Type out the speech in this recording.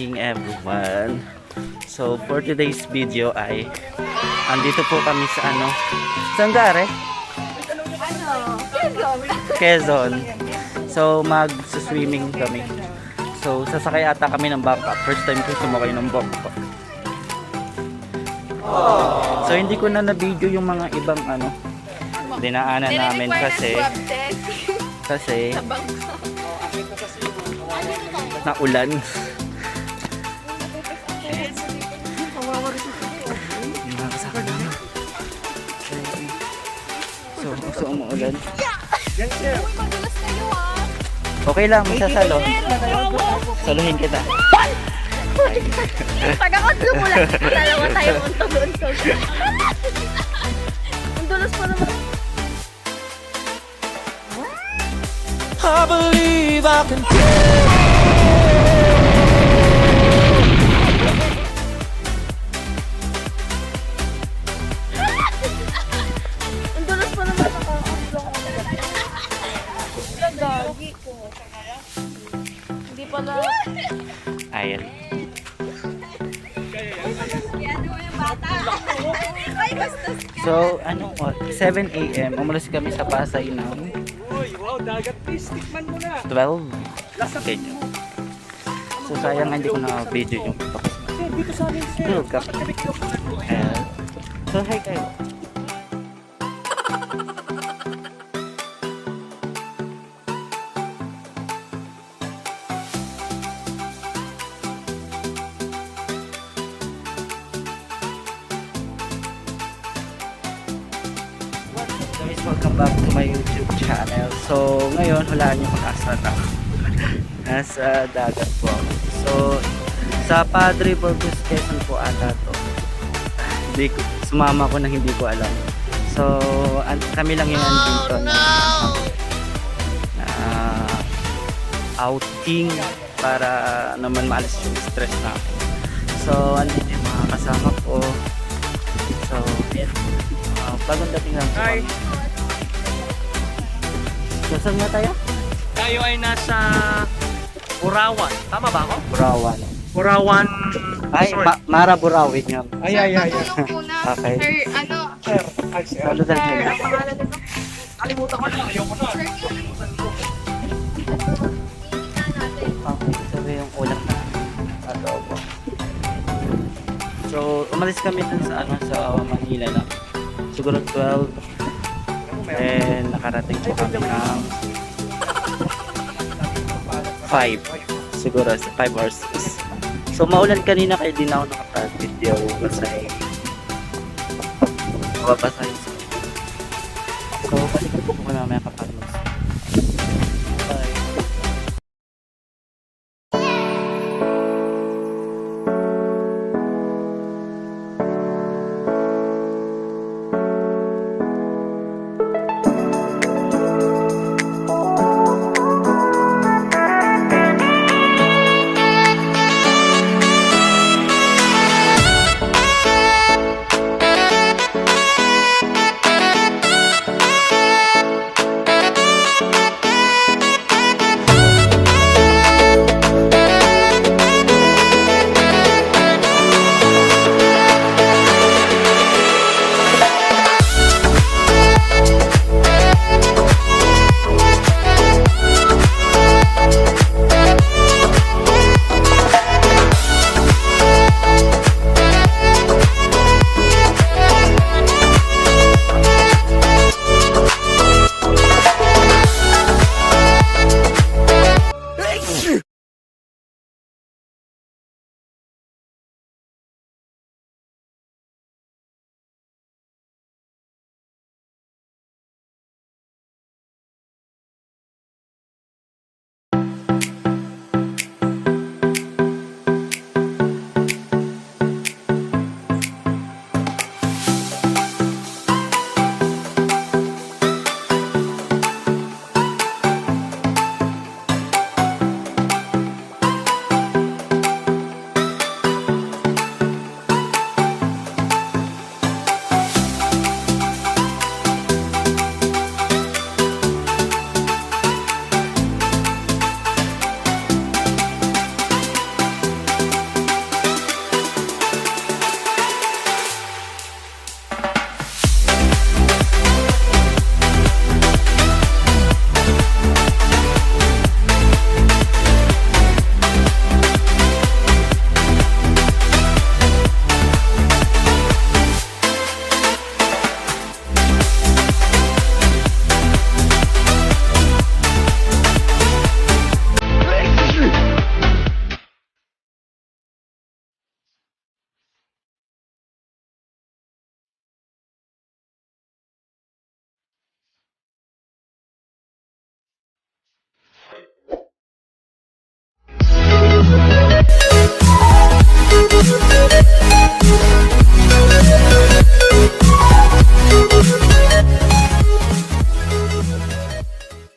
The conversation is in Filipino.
everyone. So, for today's video ay andito po kami sa ano? Saan gare? Ano? Quezon. So, mag-swimming kami. So, sasakay ata kami ng bangka. First time ko sumakay ng bangka. So, hindi ko na na-video yung mga ibang ano, dinaanan namin kasi kasi bangka. naulan. So, so umuulan. Uy, madulas kayo ah. Okay lang, masasalo. Saluhin kita. Pag ako lumulat, dalawa tayo untog-untog. Ang dulas pa naman. I believe I can Hindi pala. Ayan. So, ano, oh, 7 a.m. Umalis kami sa Pasay ng Uy, wow, dagat fish. Tikman mo na. 12. Okay. So, sayang hindi ko na video yung Sir, dito sa amin, sir. Ka. Ayan. So, hi kayo. Guys, welcome back to my YouTube channel. So, ngayon, hulaan niyo kung nasa na. Nasa dagat po. So, sa Padre Burgos Quezon po ata to. Hindi ko, sumama ko na hindi ko alam. So, kami lang yung andito na, na outing para naman maalis yung stress natin. So, andito yung mga kasama ko. So, yan. Bagong dating lang. Hi. kami. So, saan nga tayo? Tayo ay nasa Burawan. Tama ba ako? Burawan. Burawan. Ay. Ma- Mara Burawin yun. Ay, ay, ay. ay. Tanong muna. Okay. Sir, ano? Sir, ay, sir. Ano dahil Sir, ang pangalan nito? Kalimutan ko na. Ayoko na. Sir, natin. Okay, sabi yung ulam na adobo. So, umalis kami dun sa ano sa Manila lang siguro 12. Then, nakarating po kami ng 5. Siguro, 5 or So, maulan kanina kaya din ako nakapractice. Di ako basahin. Mababasahin. So, balik ko po ko mamaya kapag mag